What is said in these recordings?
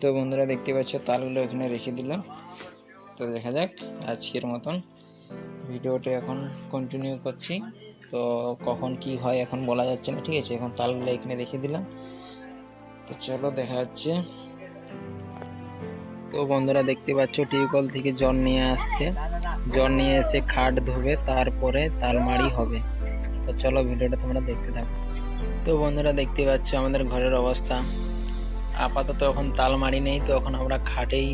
তো বন্ধুরা দেখতে পাচ্ছ, তালগুলো এখানে রেখে দিল। তো দেখা যাক আজকের মতন ভিডিওটা এখন কন্টিনিউ করছি। তো কখন কি হয় এখন বলা যাচ্ছে না, ঠিক আছে? এখন তালগুলো এখানে রেখে দিলাম। তো চলো দেখা যাচ্ছে। তো বন্ধুরা দেখতে পাচ্ছ, টিউবওয়েল থেকে জল নিয়ে আসছে। জল নিয়ে এসে খাট ধোবে, তারপরে তালমারি হবে। তো চলো ভিডিওটা তোমরা দেখতে থাকো। তো বন্ধুরা দেখতে পাচ্ছ আমাদের ঘরের অবস্থা। আপাতত এখন তাল মারি নেই, তো এখন আমরা খাটেই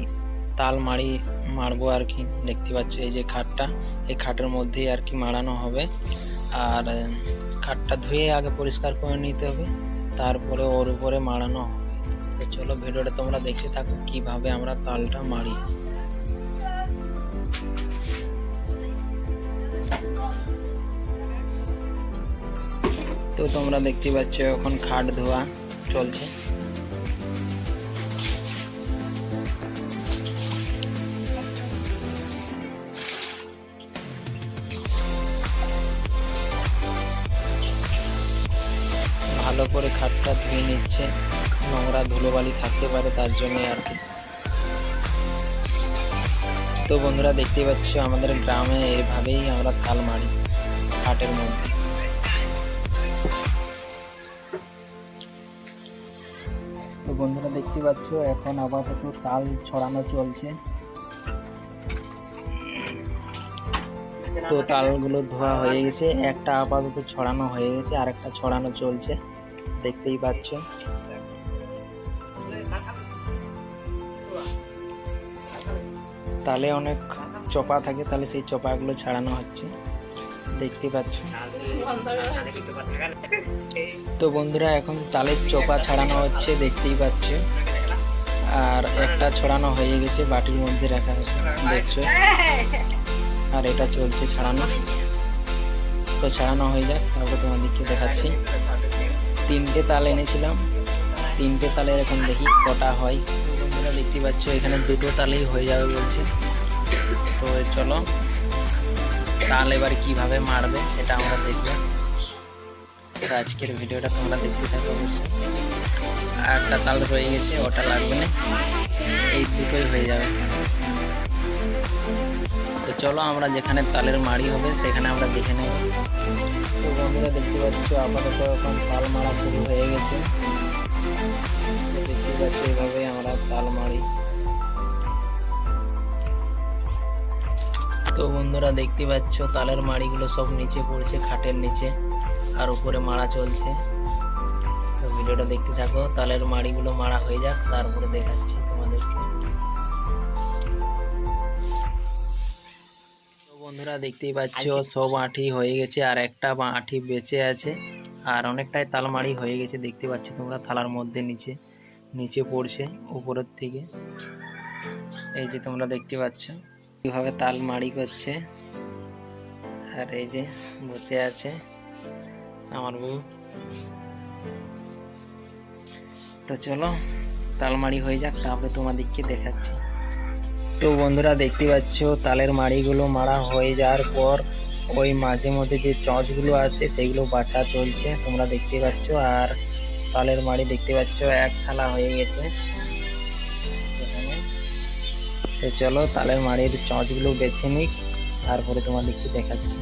তাল মারি মারবো আর কি। দেখতে পাচ্ছ এই যে খাটটা, এই খাটের মধ্যেই আর কি মারানো হবে। আর খাটটা ধুয়ে আগে পরিষ্কার করে নিতে হবে, তারপরে ওর উপরে মারানো হবে। তো চলো ভিডিওটা তোমরা দেখতে থাকো কীভাবে আমরা তালটা মারি। তো তোমরা দেখতে পাচ্ছ এখন খাট ধোয়া চলছে। ভালো করে খাটটা ধুয়ে নিচ্ছে। নোংরা ধুলোবালি থাকতে পারে তার জন্য আর কি। তো বন্ধুরা দেখতে পাচ্ছ, আমাদের গ্রামে এভাবেই আমরা তাল মারি খাটের মধ্যে। তো বন্ধুরা দেখতে পাচ্ছ, এখন আপাতত তাল ছড়ানো চলছে। তো তালগুলো ধোয়া হয়ে গেছে, একটা আপাতত ছড়ানো হয়ে গেছে আর একটা ছড়ানো চলছে। দেখতেই পাচ্ছ তালে অনেক চপা থাকে তাহলে সেই চপাগুলো ছাড়ানো হচ্ছে। দেখতেই পাচ্ছ তো বন্ধুরা, এখন তালের চোপা ছাড়ানো হচ্ছে, দেখতেই পাচ্ছ আর একটা ছড়ানো হয়ে গেছে, বাটির মধ্যে রাখা আছে দেখছ? আর এটা চলছে ছাড়ানো। তো ছাড়ানো হয়ে যাক, তারপর তোমাদেরকে দেখাচ্ছি। তিনটে তাল এনেছিলাম। তিনটে তালে এরকম দেখি কটা হয়। বন্ধুরা দেখতে পাচ্ছ এখানে দুটো তালেই হয়ে যাবে বলছে। তো চলো, তাল এবার কীভাবে মারবে সেটা আমরা দেখব। আজকের ভিডিওটা তোমরা দেখতে থাকো অবশ্যই। আর একটা তাল রয়ে গেছে, ওটা লাগবে না। এই দুটোই হয়ে যাবে। চলো আমরা যেখানে তালের মাড়ি হবে সেখানে আমরা দেখে নেব তো বন্ধুরা দেখতে পাচ্ছ, আপাতত এখন তাল মারা শুরু হয়ে গেছে। দেখতে পাচ্ছ এইভাবে আমরা তাল মারি তো বন্ধুরা দেখতে পাচ্ছ, তালের মাড়িগুলো সব নিচে পড়ছে, খাটের নিচে, আর উপরে মারা চলছে। তো ভিডিওটা দেখতে থাকো, তালের মাড়িগুলো মারা হয়ে যাক, তারপরে দেখাচ্ছি তোমাদেরকে। বন্ধুরা দেখতেই পাচ্ছ সব আঁঠি হয়ে গেছে আর একটা বা আঁঠি বেঁচে আছে আর অনেকটাই তালমারি হয়ে গেছে দেখতে পাচ্ছ তোমরা থালার মধ্যে নিচে নিচে পড়ছে উপরের থেকে। এই যে তোমরা দেখতে পাচ্ছ কীভাবে তাল মাড়ি করছে আর এই যে বসে আছে আমার বউ। তো চলো তালমারি হয়ে যাক তারপরে তোমাদেরকে দেখাচ্ছি। তো বন্ধুরা দেখতে পাচ্ছ, তালের মাড়িগুলো মারা হয়ে যাওয়ার পর ওই মাঝে মধ্যে যে চঁচগুলো আছে সেগুলো বাছা চলছে, তোমরা দেখতে পাচ্ছ। আর তালের মাড়ি দেখতে পাচ্ছ, এক থালা হয়ে গেছে। তো চলো তালের মাড়ির চঁচগুলো বেছে নিক, তারপরে তোমাদেরকে দেখাচ্ছি।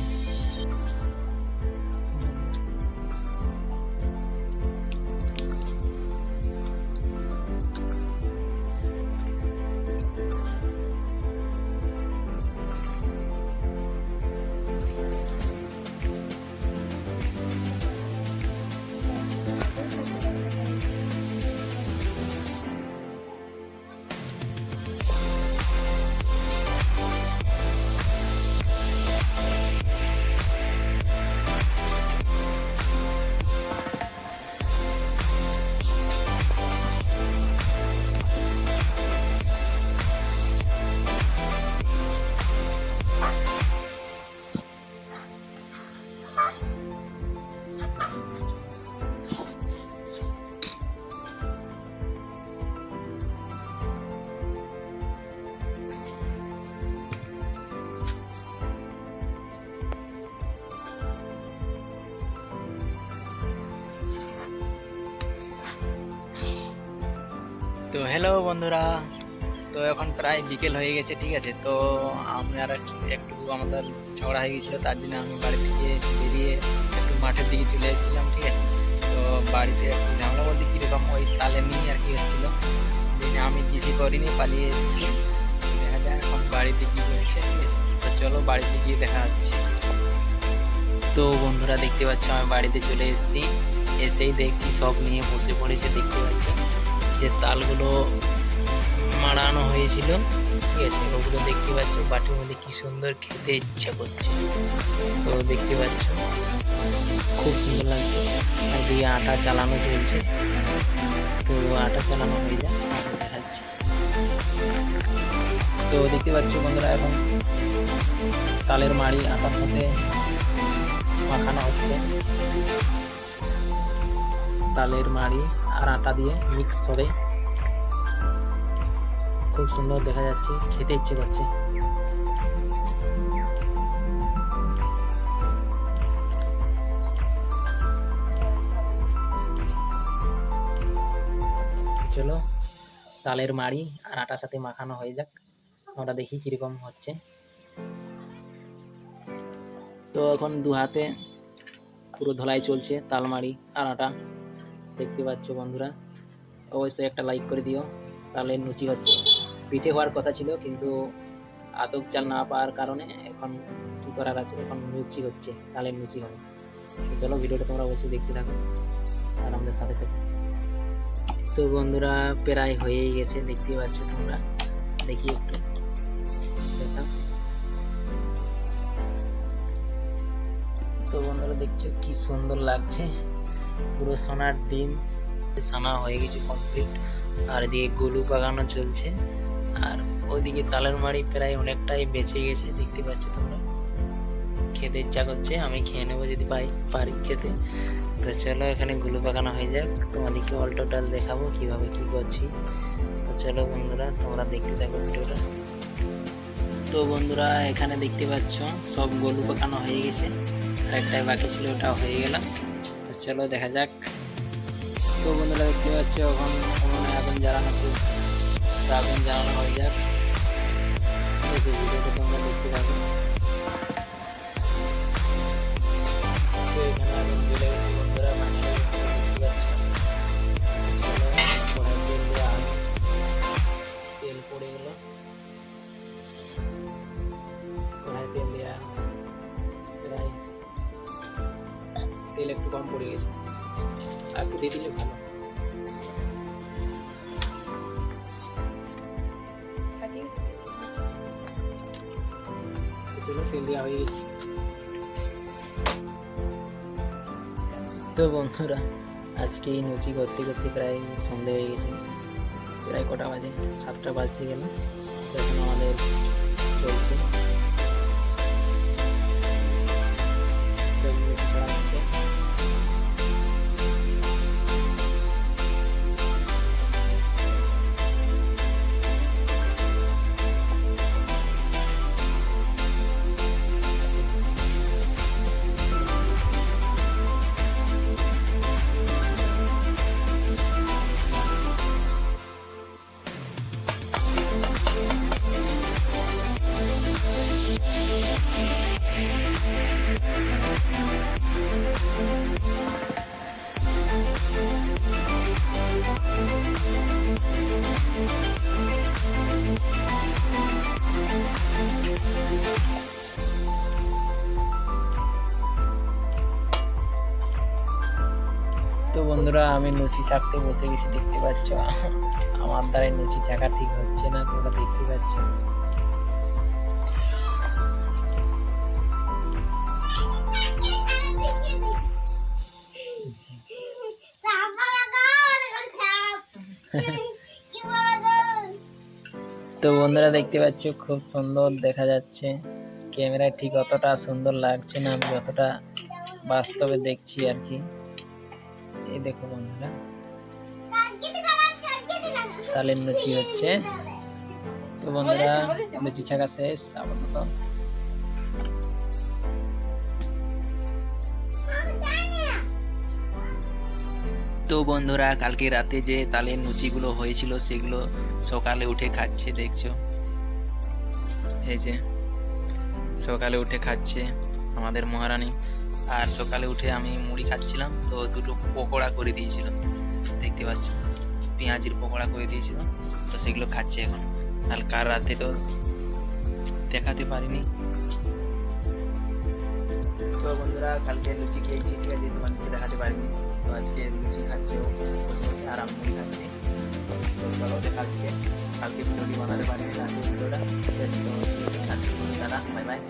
তো হ্যালো বন্ধুরা। তো এখন প্রায় বিকেল হয়ে গেছে, ঠিক আছে? তো আমি আর একটু আমাদের ঝগড়া হয়ে গেছিল, তার জন্য আমি বাড়ি থেকে বেরিয়ে একটু মাঠের দিকে চলে এসেছিলাম, ঠিক আছে? তো বাড়িতে একটু ঝামেলা বলতে কীরকম ওই তালে নিয়ে আর কি হচ্ছিল। আমি কিছু করিনি, পালিয়ে এসেছি। দেখা যায় এখন বাড়িতে কী হয়েছে তো চলো বাড়িতে গিয়ে দেখা হচ্ছে। তো বন্ধুরা দেখতে পাচ্ছ, আমি বাড়িতে চলে এসেছি। এসেই দেখছি সব নিয়ে বসে পড়েছে, দেখতে পাচ্ছ? যে তালগুলো মাড়ানো হয়েছিল, ঠিক আছে? ওগুলো দেখতে পাচ্ছ, বাটির মধ্যে কি সুন্দর খেতে ইচ্ছা করছে। তো দেখতে পাচ্ছ। খুব সুন্দর লাগছে। আর দিয়ে আটা চালানো চলছে, তো আটা চালানো হয়ে যায় তো দেখতে পাচ্ছ বন্ধুরা, এখন তালের মাড়ি আটার সাথে মাখানো হচ্ছে। তালের মাড়ি আর আটা দিয়ে মিক্স হবে। খুব সুন্দর দেখা যাচ্ছে, খেতে ইচ্ছে করছে। চলো, তালের মাড়ি আর আটার সাথে মাখানো হয়ে যাক। আমরা দেখি কীরকম হচ্ছে। তো এখন দু হাতে পুরো ধলাই চলছে তালমারি আর আটা। দেখতে পাচ্ছ বন্ধুরা। অবশ্যই একটা লাইক করে দিও, তাহলে লুচি হচ্ছে। পিঠে হওয়ার কথা ছিল, কিন্তু আতক চাল না পাওয়ার কারণে এখন কি করার আছে? এখন লুচি হচ্ছে, তাহলে লুচি হবে। চলো ভিডিওটা তোমরা অবশ্যই দেখতে থাকো, আর আমাদের সাথে থাকো। তো বন্ধুরা, প্রায় হয়েই গেছে দেখতেই পাচ্ছ তোমরা। দেখি একটু তো বন্ধুরা, দেখছ কি সুন্দর লাগছে? পুরো সোনার ডিম সানা হয়ে গেছে কমপ্লিট আর এদিকে গলু বাগানো চলছে। আর ওইদিকে তালের মাড়ি প্রায় অনেকটাই বেঁচে গেছে, দেখতে পাচ্ছ তোমরা। খেতে ইচ্ছা করছে, আমি খেয়ে নেব যদি পাই, পারি খেতে। তো চলো এখানে গুলু বাগানো হয়ে যাক। তোমাদেরকে অল টোটাল দেখাবো কীভাবে কি করছি। তো চলো বন্ধুরা, তোমরা দেখতে থাকো ভিডিওটা। তো বন্ধুরা, এখানে দেখতে পাচ্ছ, সব গলু পাকানো হয়ে গেছে। একটাই বাকি ছিল ওটা হয়ে গেল। তো চলো দেখা যাক। তো বন্ধুরা, দেখতে পাচ্ছ, এখন উনুনে আগুন জ্বালানো চলছে। তো আগুন জ্বালানো হয়ে যাক। ভিডিওটা তোমরা দেখতে পাবে তেল দেওয়া হয়ে গেছে। তো বন্ধুরা, আজকে এই লুচি করতে করতে প্রায় সন্ধে হয়ে গেছে। প্রায় কটা বাজে, সাতটা বাজতে গেল। বন্ধুরা, আমি লুচি চাকতে বসে গেছি, দেখতে পাচ্ছ? আমার দ্বারা লুচি চাকা ঠিক হচ্ছে না, তোমরা দেখতে পাচ্ছ। তো বন্ধুরা, দেখতে পাচ্ছ, খুব সুন্দর দেখা যাচ্ছে। ক্যামেরায় ঠিক অতটা সুন্দর লাগছে না, আমি যতটা বাস্তবে দেখছি আর কি। এই দেখো বন্ধুরা। তালের লুচি হচ্ছে। তো বন্ধুরা লুচি ছাকা শেষ আপাতত তো তো বন্ধুরা কালকে রাতে যে তালের লুচিগুলো হয়েছিল সেগুলো সকালে উঠে খাচ্ছে দেখছ? এই যে সকালে উঠে খাচ্ছে আমাদের মহারানী। আর সকালে উঠে আমি মুড়ি খাচ্ছিলাম, তো দুটো পকোড়া করে দিয়েছিল, দেখতে পাচ্ছ। পেঁয়াজির পকোড়া করে দিয়েছিল, তো সেগুলো খাচ্ছে এখন। আর কার রাতে তো দেখাতে পারিনি। তো বন্ধুরা, কালকে লুচি খেয়েছি, ঠিক আছে তোমাদেরকে দেখাতে পারিনি। তো আজকে লুচি খাচ্ছে ও, আর আমি খাচ্ছি। তো চলো দেখাচ্ছে কালকে বানাতে পারিনি তো বাই বাই।